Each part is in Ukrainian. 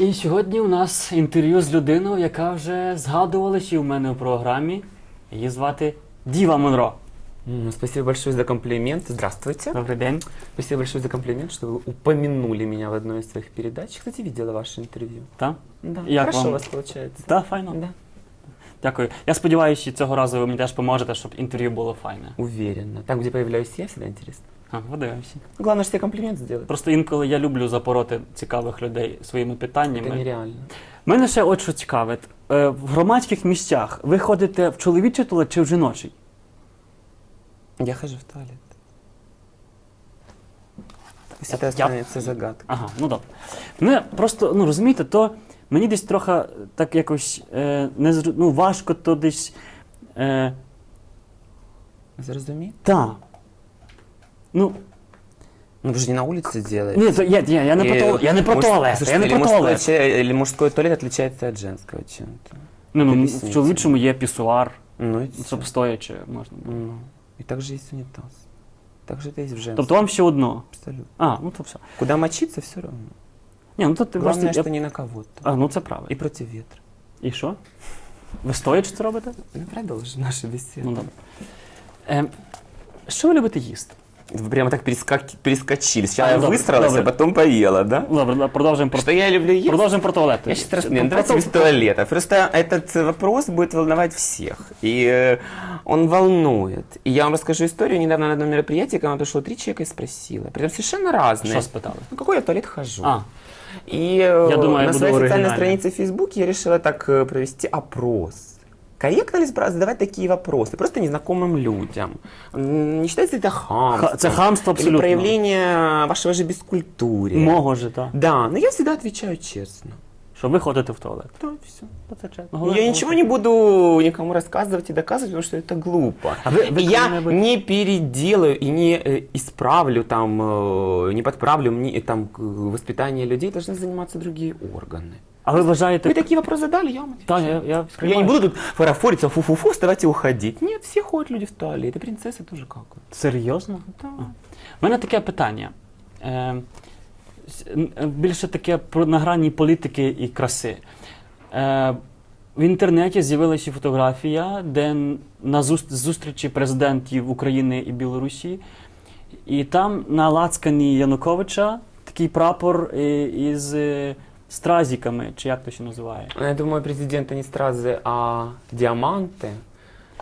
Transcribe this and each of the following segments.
І сьогодні у нас інтерв'ю з людиною, яка вже згадувала ще в мене у програмі. Її звати Діва Монро. М, Спасибо большое за комплимент. Здравствуйте. Добрий день. Спасибо большое за комплимент, что вы упомянули меня в одной из своих передач. Кстати, видела ваше интервью. Та? Да. Як Хорошо вам? у вас получается. Та, файно. Да. Дякую. Я сподіваюся, що цього разу ви мені теж поможете, щоб інтерв'ю було файне. Уверенно. Там, где появляюсь я, всегда интересно. А, подивимося. Главное, что тебе комплимент сделать. Просто інколи я люблю запороти цікавих людей своїми Это питаннями. нереально. Мене ще от що цікавить. Е, В громадських місцях ви ходите в чоловічий туалет чи в жіночий? Я хожу в туалет. Это Я- загадкой. Ага, ну добре. Мене просто, ну розумієте, то мені десь трохи так якось е, не зру- ну, важко то десь. Е, Зразумеет? та. Ну, Ну вы же не на улице делаете. ні, то, я, я, я не про И туалет, я не про муж- туалет, Слушайте, я не или про мужской туалет. че- Или мужской туалет отличается от женского чем-то. Ну, ну, в Об'ясніть. чоловічому є пісуар, Ну, и щоб стоячи можна. було. Ну, и также есть унитаз. Также это есть в женском. Тобто вам ще одно. Абсолютно. А, ну то все. Куда мочиться, все равно. Ні, ну то ти Главное, просто. что я- не на кого-то. А, ну це правильно. И против ветра. І що? Ви стоячи це робите? Ну, продолжим нашу беседу. Ну добре. Е, що ви любите їсти? Вы прямо так перескак- перескочили. Сначала А, я добре, выстроилась, добре. а потом поела, да? Ну, Добре, да, продовжуємо про Что я люблю есть? продовжуємо про туалет. Я сейчас раз... Про- Нет, про- давайте без туалета. Просто этот э, вопрос будет волновать всех. И э, он волнует. И я вам расскажу историю. Недавно на одном мероприятии ко мне пришло три человека и спросила. Притом совершенно разные. Що спитали? Ну, какой я в туалет хожу? А, И э, Я думаю, я на буду своей официальной оригинальным. странице в Facebook я решила так э, провести опрос. Корректно ли збра- задавать такие вопросы просто незнакомым людям? М, Не считается это хамством? ха- це хамство Или абсолютно. проявление вашего же бескультурия? Мого життя. Да, но я всегда отвечаю честно. Що ви ходите в туалет. Да, все. Це чесно. Я ничего не буду никому рассказывать и доказывать, потому что это глупо. А вы- вы И я когда-нибудь- не переделаю и не э, исправлю там, э, не подправлю мне там к- воспитание людей, должны заниматься другие органы. А ви вважаєте. Вы такие вопросы задали, я вам отвечаю. Так, я, я, Я не буду тут фарафориться, фу-фу-фу, вставать и уходить. Нет, все ходят люди в туалет, и принцессы тоже какают. Серйозно? Да. У мене таке питання. Е, с- н- е, більше таке про на грані політики і краси. Е, в інтернеті з'явилася фотографія, де н- на зус- зустрічі президентів України і Білорусі, і там на лацкані Януковича такий прапор е, із е, стразиками, чи як то ще називає. Я думаю, президента не стразы, а диаманты.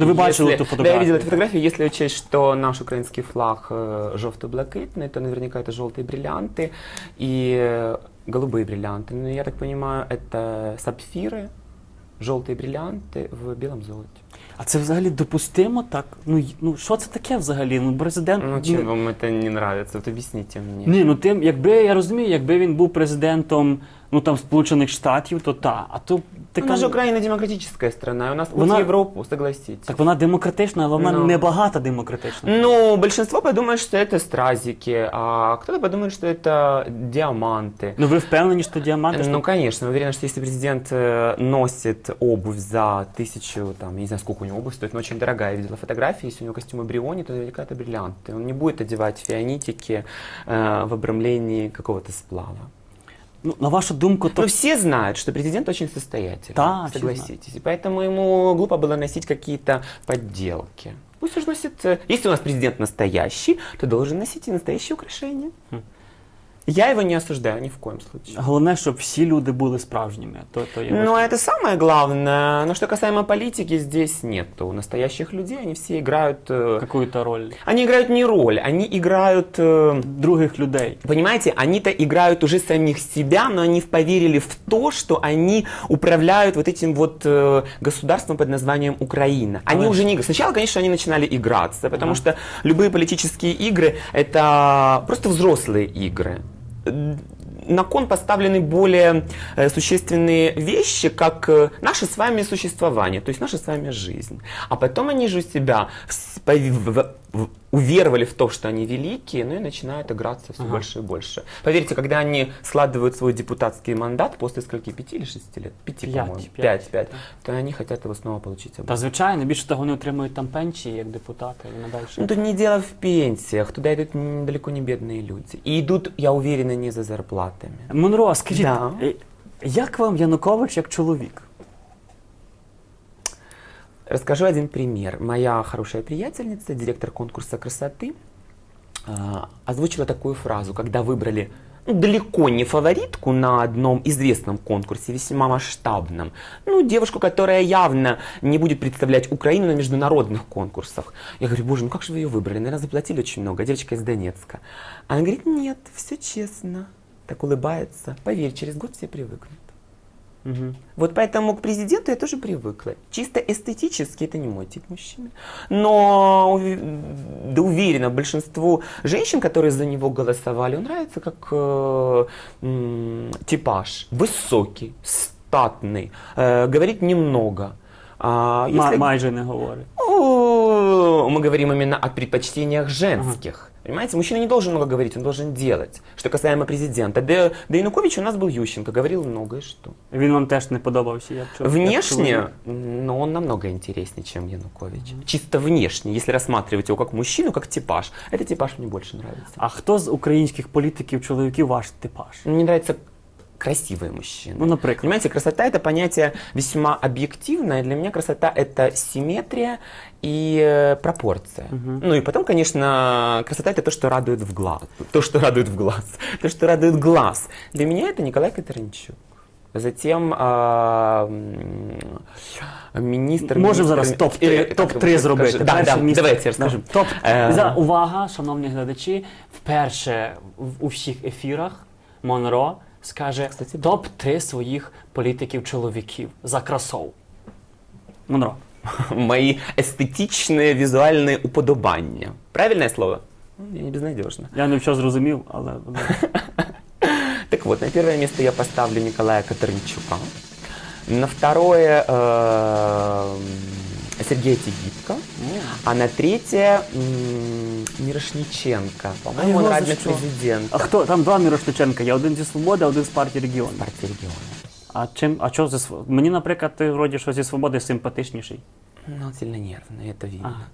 Ну, ви бачили Если- ту Да, я фотографію. видел эту фотографию. Если учесть, что наш украинский флаг э, желто-блакитный, то наверняка это желтые бриллианты и э, голубые бриллианты. Но я так понимаю, это сапфиры, желтые бриллианты в белом золоте. А це взагалі допустимо так? Ну, й- ну що це таке взагалі? Ну, президент. Ну, чем вам это не нравится? Вот объясните мне. Ні, ну тим, якби я розумію, якби він був президентом ну там Сполучених Штатів, то та. А то У така нас же Украина демократическая страна, и у нас путь Вона- в Европу, согласитесь. так вона демократична, але вона Ну. не багата демократична. Ну, большинство подумает, что это стразики, а кто-то подумает, что это диаманты. Ну ви впевнені, що діаманти? Ну, що... конечно, уверен, что если президент э, носит обувь за тысячу, там, я не знаю, сколько у него обувь стоит, но очень дорогая, я видела фотографии, если у него костюмы Бриони, то наверняка это бриллианты. Он не будет одевать фианитики э, в обрамлении какого-то сплава. Ну, на вашу думку, то Но все знают, что президент очень состоятельный, Да, согласитесь. И поэтому ему глупо было носить какие-то подделки. Пусть уж носит... э, Если у нас президент настоящий, то должен носить и настоящие украшения. Хм. Я его не осуждаю ни в коем случае. головне, щоб всі люди були справжніми. То, то є Но важливо. это самое главное. Но что касаемо политики, здесь нету настоящих людей. Они все играют... э, Какую-то роль Они играют не роль, они играют... э, других людей. Понимаете, они-то играют уже самих себя, но они поверили в то, что они управляют вот этим вот э, государством под названием Украина. Они Ага. уже не... Сначала, конечно, они начинали играться, потому Ага. что любые политические игры — это просто взрослые игры. М, На кон поставлены более э, существенные вещи, как э, наше с вами существование, то есть наша с вами жизнь. А потом они же себя с- пови- в- в- уверовали в то, что они великие, ну и начинают играться все Ага. больше и больше. Поверьте, когда они складывают свой депутатский мандат после скольки, пяти или шести лет? Пяти, по-моему. пять. Пять, пять. То они хотят его снова получить обратно. Та звичайно, більше того, вони отримують там пенсії як депутати і надалі. Ну, тут не дело в пенсиях, туда идут далеко не бедные люди. И идут, я уверена, не за зарплатами. Монро, скажіть, Да. е, Як вам Янукович як чоловік? Расскажу один пример. Моя хорошая приятельница, директор конкурса красоты, а, озвучила такую фразу, когда выбрали ну, далеко не фаворитку на одном известном конкурсе, весьма масштабном. Ну, девушку, которая явно не будет представлять Украину на международных конкурсах. Я говорю, боже, ну как же вы ее выбрали? Наверное, заплатили очень много. Девочка из Донецка. Она говорит, нет, все честно. Так улыбается. Поверь, через год все привыкнут. Угу. Вот поэтому к президенту я тоже привыкла. Чисто эстетически это не мой тип мужчины. Но уви- да уверена, большинству женщин, которые за него голосовали, он нравится как э, м, типаж. Высокий, статный, э, говорит немного. А если- Майже не говорить. О, мы говорим именно о предпочтениях женских. Понимаете, мужчина не должен много говорить, он должен делать. Что касаемо президента. Да, да Янукович у нас был Ющенко, говорил много и что. Він вам теж не подобався як чоловік. як Внешне, чоловік? но он намного интереснее, чем Янукович. Чисто внешне, если рассматривать его как мужчину, как типаж. Этот типаж мне больше нравится. А хто з українських політиків, чоловіків ваш типаж? Мне нравятся красивые мужчины. Ну, наприклад. Понимаете, красота это понятие весьма объективное. Для меня красота это симметрия и э, пропорция. Ну и потом, конечно, красота это то, что радует в глаз. То, что радует в глаз. То, что радует глаз. Для меня это Николай Катеринчук. Затем а, м, министр... Можемо министр- зараз э, топ-3 как топ-3 бы зробити. скажи- Да, Перше да, місце. давайте я расскажу. Топ. Е, За увага, шановні глядачі, вперше в у всіх ефірах Монро скаже Кстати, да. топ-3 своїх політиків-чоловіків за красою. Монро. Мои эстетичные визуальные уподобания. Правильное слово? Ну, Я не безнадежно. Я не все зрозумів, але Так вот, на первое место я поставлю Николая Катеринчука. На второе э, Сергея Тигитко. А на третье Мирошниченко. По-моему, он его за радник что? президента. а хто там два Мірошниченка? Я один зі свободи, а один з партії регіону. Партии региона. А чим, а чого зі Св- Мені, наприклад, ти вроді що зі свободи симпатичніший. Ну, он сильно нервный, это видно. Ага.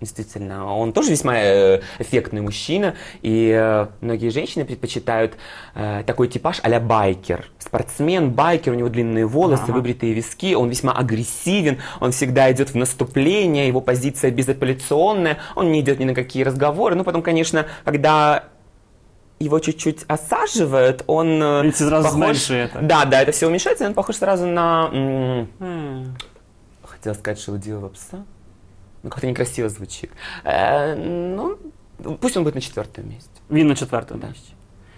Действительно, он тоже весьма э, эффектный мужчина, и э, многие женщины предпочитают э, такой типаж а-ля байкер. Спортсмен, байкер, у него длинные волосы, Ага. выбритые виски, он весьма агрессивен, он всегда идет в наступление, его позиция безапелляционная, он не идет ни на какие разговоры. Ну, потом, конечно, когда его чуть-чуть осаживают, он це зразу похож... так. Да, да, это все уменьшается, и он похож сразу на... м, М. Хотела сказать шелудивого пса. Ну, как-то некрасиво звучит. Э, ну, пусть он будет на четвертом месте. Він на четвертому Да. місці.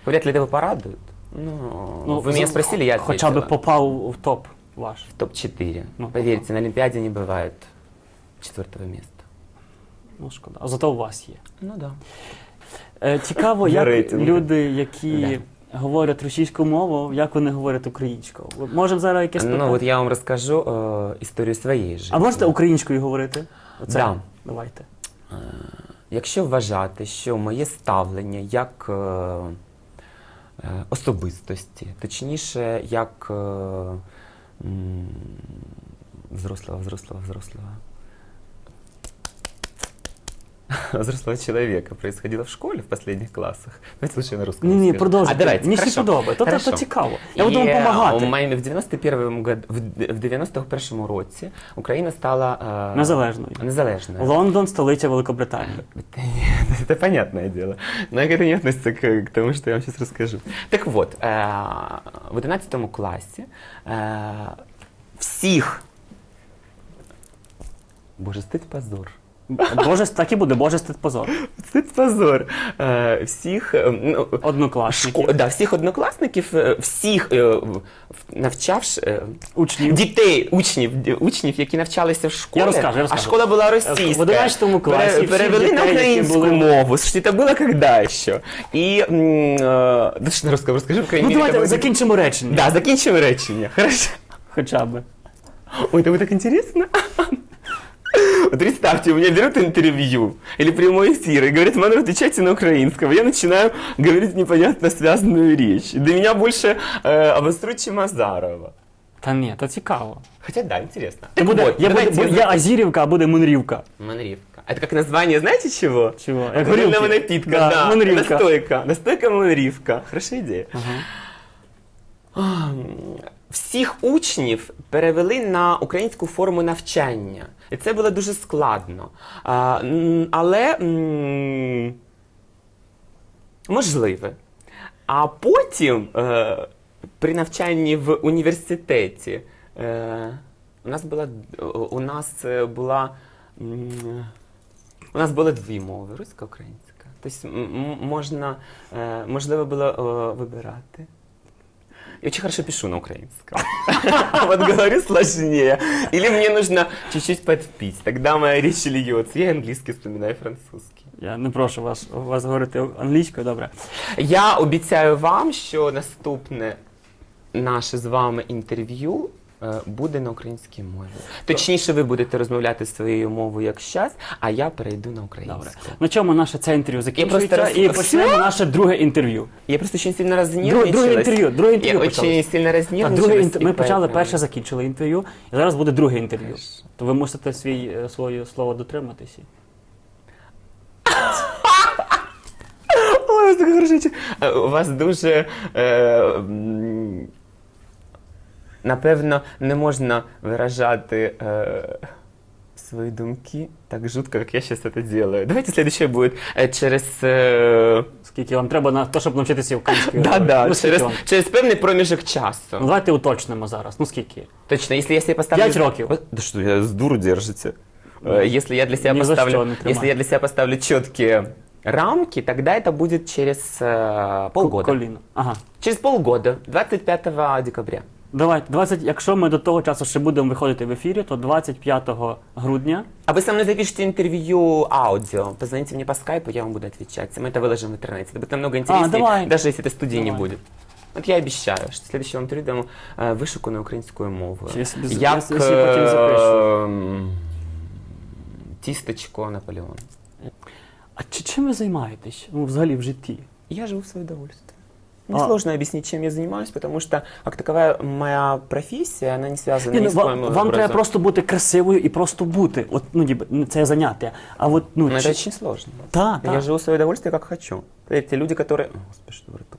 Вряд ли это его порадует. Ну, вы меня з- спросили, я Хоча б ответила. попав в топ ваш. В топ-4. Ну, Поверьте, на Олимпиаде не бывает четвертого места. Ну, шкода. А зато у вас є. Ну да. Е, цікаво, Для як рейтингу. люди, які говорять російську мову, як вони говорять українською. От Можемо зараз якесь Ну питання? вот я вам расскажу э, историю своей жизни. А можете українською говорити? Оце? Да. Давайте. Якщо вважати, що моє ставлення як е, е, особистості, точніше, як е, взрослого, взрослого, взрослого, взрослого человека происходило в школе в последних классах. Давайте лучше я на русском Ні, ні, скажу. продовжуйте. А давайте, Мені всі хорошо. подобається. То, то, Хорошо. то цікаво. Я буду вам І, допомагати. у мене в 91 году, в, в 91 році Україна стала е, Незалежною. незалежною. Лондон, столиця Великобританії. Это, это понятное дело. Но это не относится к, к тому, что я вам сейчас расскажу. Так вот, э, в 11 классе э, всіх... Боже, стыд позор. Боже, так і буде, Боже, стид позор. Стыд позор. Э, всіх, е, ну, Однокласників, шко- да, всіх однокласників, е, всіх е, в- в- навчавш... е, учнів. Дітей, учнів, ді- учнів, які навчалися в школі, Я розкажу, я а розкажу. школа була російська. В 11 класі Пере- всіх перевели на дітей, які українську були- мову. Слушайте, это было когда еще? І, м, е, да що на русском розкажу, в крайней Ну мере, давайте это будет- закінчимо речення. Да, закінчимо речення. Хорошо. Хоча б. Ой, это будет так интересно. Вот представьте, у меня берут интервью или прямой эфир и говорят, Ману, отвечайте на украинском. Я начинаю говорить непонятно связанную речь. До меня больше э, обострут, чем Азарова. Та ні, то цікаво. Хотя да, интересно. Це Так буде, вот, я, давайте буде, за- я Азірівка, а буде Мунрівка. Манрівка. Это как название, знаете чего? Чего? Як Алкогольного горілки. напитка, Да, да. Манрівка. Настойка. Настойка манрівка. Хорошая идея. Ага. А, Всіх учнів перевели на українську форму навчання. І це було дуже складно. А, але можливе. А потім е, при навчанні в університеті е, у нас була у нас е, була у нас було дві мови руська українська. Тобто можна, е, можливо було вибирати. Я очень хорошо пишу на украинском. Вот говорю сложнее. Или мне нужно чуть-чуть подпить. Тогда моя речь льется. Я английский вспоминаю, французский. Я не прошу вас, вас говорити англійською, добре. Я обіцяю вам, що наступне наше з вами інтерв'ю буде на українській мові. Точніше, ви будете розмовляти своєю мовою як щас, а я перейду на українську. Добре. На чому наше це інтерв'ю закінчується просто і почнемо наше друге інтерв'ю. Я просто очень сильно разнервничалась. друге інтерв'ю, друге інтерв'ю Я очень сильно Так, разнервничалась. друге інтер... і Ми почали поэтому- перше, закінчили інтерв'ю, і зараз буде друге інтерв'ю. То ви мусите свій, е, своє слово дотриматися. Ой, так хорошо. Е, У вас дуже. Е, м, напевно, не можна виражати е, свої думки так жутко, як я зараз це делаю. Давайте следующее буде е, через. Е, Скільки вам треба на те, щоб навчитися українською да, мовою? да, ну, скільки через, вам? через певний проміжок часу. Ну, давайте уточнимо зараз. Ну скільки? Точно, если я себе поставлю... Пять років. Э, Да что, я с дуру держите. Ну, Э, Если я для себя ни за поставлю... что не тримай. если я для себя поставлю четкие рамки, тогда это будет через э, полгода. Коліно. Ага. Через полгода, 25 декабря. Давайте, 20, якщо ми до того часу ще будемо виходити в ефірі, то 25 грудня А вы со мной запишите интервью аудио. Позвоните мне по скайпу, я вам буду отвечать. Мы это выложим в интернете. Это будет намного интереснее, давай. даже если этой студии не Давай. будет. Вот я обещаю, что в следующем интервью дам э, вишукану українською мовою. Я собі з- Як я собі потім запишу. ем, тістечко Наполеон. А чи чим ви займаєтесь ну, взагалі в житті? Я живу в свое удовольствие. А. Несложно объяснить, чем я занимаюсь, потому что, как таковая, моя профессия, она не связана Ні, ни ну, с ва- коим вам образом. треба просто бути красивою і просто бути. От, ну, ніби, ну, це заняття. А от, ну, Но это чи... очень сложно. Та, Я та. живу в свое удовольствие, как хочу. Поверьте, люди, которые... О, Господи, что в рту.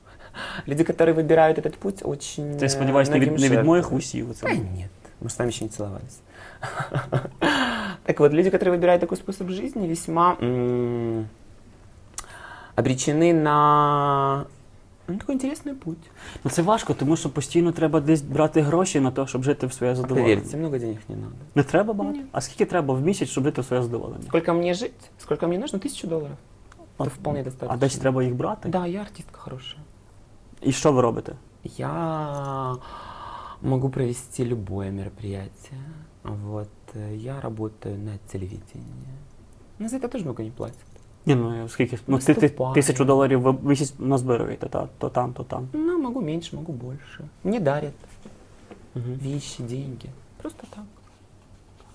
Люди, которые выбирают этот путь, очень... Ти э, сподіваюся, не від, многим не від моїх жертвуют. усів. Оце. Да нет, мы с вами еще не целовались. Так вот, люди, которые выбирают такой способ жизни, весьма м, обречены на ну, такой интересный путь. Ну, це важко, тому що постійно треба десь брати гроші на те, щоб жити в своє задоволення. Поверьте, много денег не надо. Не треба багато? А скільки треба в місяць, щоб жити в своє задоволення? Сколько мне жить? Сколько мне нужно? Тысячу долларов. Это вполне достаточно. А десь треба їх брати? Да, я артистка хорошая. І що ви робите? Я могу провести любое мероприятие. Вот. э, Я работаю на телевидении. Но за это тоже много не платят. Ні, ну скільки? Ну, ти, ти, тисячу доларів в місяць назбируєте, та, то там, то там. Ну, могу меньше, могу больше. Мне дарят Угу. вещи, деньги. Просто так.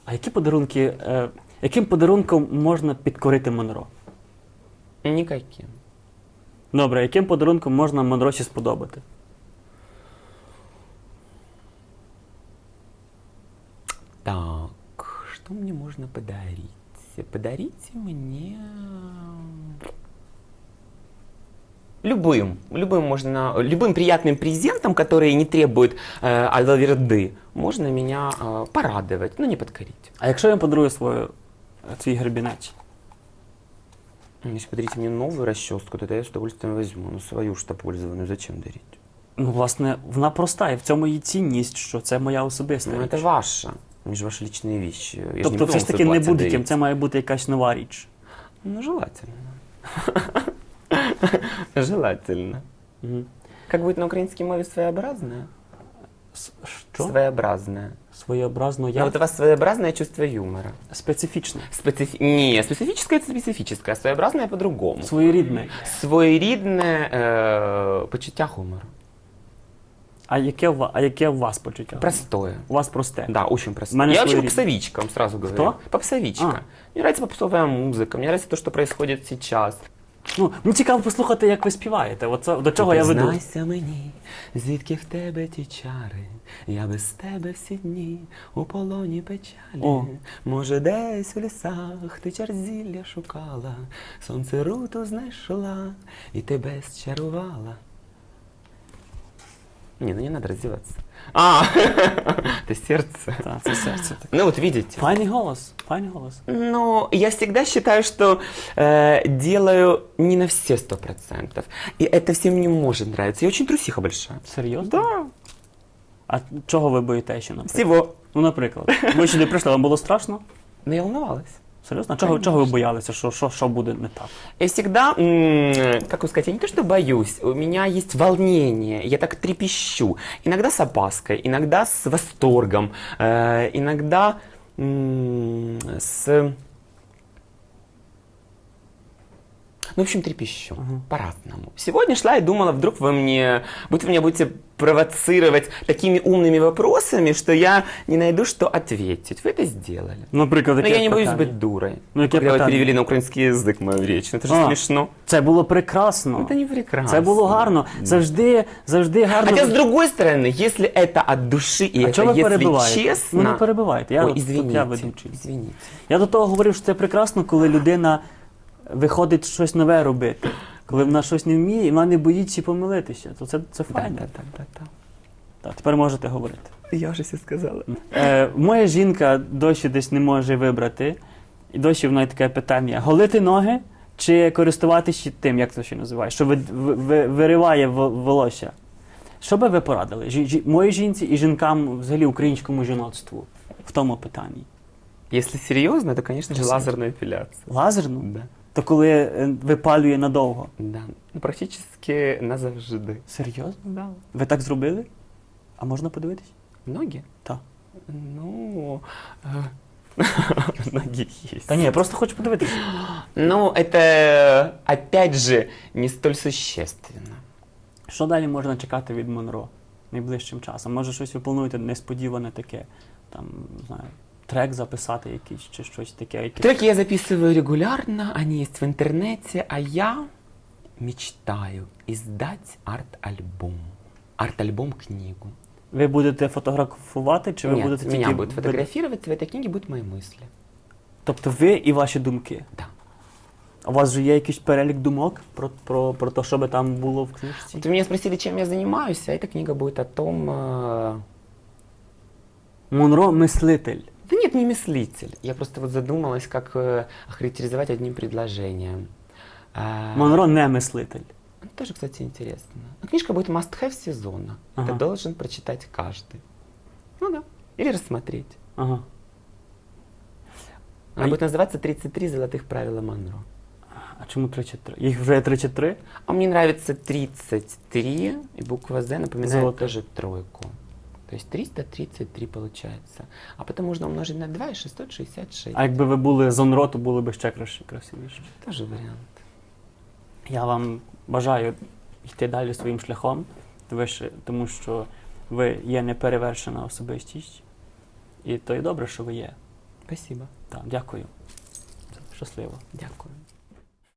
А які подарунки, е, яким подарунком можна підкорити Монро? Никаким. Добре, яким подарунком можна Монроші сподобати? Так, что мне можно подарить? Подарите мне... Любым, любым можно, любым приятным презентом, который не требует э, алаверды, можно меня э, порадовать, но не подкорить. А якщо я подарую свою, е, свій гребінець? Ну, Если подарите мне новую расческу, то я с удовольствием возьму, но свою что пользованную зачем дарить? Ну, власне, вона проста, і в цьому її цінність, що це моя особиста Ну, річ. это ваша, же ваши личные. Я Тобто, все ж таки не платье будь-яким, це має бути якась нова річ. Ну, желательно. Желательно. Угу. Как будет на украинской мове своеобразное? Що? Своеобразное. Своєобразно Я... я. вот у вас своеобразное чувство юмора. Специфічне. Специфи... Не, специфическое это специфическое, а своеобразное по-другому. Своєрідне. Своєрідне е... почуття гумору. А яке, у ва- а яке у вас почуття? Простое. У вас просте. Да, очень простое. Мене Я вообще попсовичка, вам сразу говорю. Кто? Попсовичка. А. Мне нравится попсовая музыка, мне нравится то, что происходит сейчас. Ну, мені цікаво послухати, як ви співаєте. Оце, до чого я веду. Признайся мені, звідки в тебе ті чари, я без тебе всі дні у полоні печалі. О. Може, десь в лісах ти чарзілля шукала, сонце руту знайшла і тебе зчарувала. Не, ну не надо раздеваться. А, это сердце. Так, це серце таке. Ну вот видите. Файний голос, файний голос. Но я всегда считаю, что э, делаю не на все сто процентов. И это всем не может нравиться. Я очень трусиха большая. Серйозно? Да. А чого ви боїтеся, наприклад? Всего. Ну, наприклад. Ви сюди прийшли, вам було страшно? Но я волновалась. Серйозно? А чого, чого ви боялися, що, що, що буде не так? Я всегда, как сказать, я не то что боюсь, у меня есть волнение, я так трепещу. Иногда с опаской, иногда с восторгом, э, иногда с... Ну, в общем, трепещу. Ага. По-разному. Сегодня шла и думала, вдруг вы мне, будто вы меня будете провоцировать такими умными вопросами, что я не найду, что ответить. Вы это сделали. Наприклад, Но таке я не боюсь питання. быть дурой. Ну, яке Когда вы питання? перевели на украинский язык мою речь. Ну, это же А. смешно. Це було прекрасно. Это не прекрасно. Це було гарно. Завжди, завжди гарно. Хотя, с другой стороны, если это от души и а это чого ви если перебиваєте? честно... Ну не перебивайте. Я, Ой, от- тут извините, я ведучий. извините. Я до того говорив, що це прекрасно, коли людина виходить щось нове робити. Коли вона щось не вміє, і вона не боїться помилитися, то це, це файно. да, да, да, да. Так, тепер можете говорити. Я вже все сказала. Е, моя жінка досі десь не може вибрати, і досі в неї таке питання: голити ноги чи користуватися тим, як це ще називає, що ви, ви, ви- вириває волосся. Що би ви порадили? Жі, жі, моїй жінці і жінкам, взагалі українському жіноцтву в тому питанні? Если серьезно, то, Серьезно. лазерная эпиляция. Лазерну? Да, То коли е, випалює надовго. да. Ну, практически назавжди. Серйозно? Да. Ви так зробили? А можна подивитись? Ноги? Так. Ну, э, ноги есть. Та ні, я просто хочу подивитися. Ну, это, опять же, не столь существенно. Що далі можна чекати від Монро найближчим часом? Може, щось ви плануєте несподіване таке, там, не знаю, трек записати якийсь чи щось таке. Яке... Треки я записываю регулярно, они есть в интернете, а я мечтаю издать арт-альбом. Арт-альбом книгу. Ви будете фотографувати, чи ви Нет, будете меня тільки... будет фотографировать, в этой книге будут мои мысли. Тобто ви і ваші думки. Да. А у вас же є якийсь перелік думок про, про, про те, що би там було в книжці? Вот вы меня спросили, чем я занимаюсь, а эта книга будет о том... э, Монро мислитель. Да нет, не мыслитель. Я просто вот задумалась, как э, охарактеризовать одним предложением. А, Монро не мислитель. это Тоже, кстати, интересно. Но книжка будет must-have сезона. Ага. Это должен прочитать каждый. Ну да. Или рассмотреть. Ага. Она А будет называться «33 золотых правила Монро». А чому 33? Їх вже 33? А мне нравится 33, и буква «З» напоминает Золото. тоже тройку. То есть 333 получается. А потом можно умножить на 2 и 666. А якби ви були з Онро, то були б ще краще, красивіше. Тоже вариант. Я вам бажаю йти далі своїм шляхом, ви ще- тому що ви є неперевершена особистість. І то і добре, що ви є. Спасибо. Так, дякую. Щасливо. Дякую.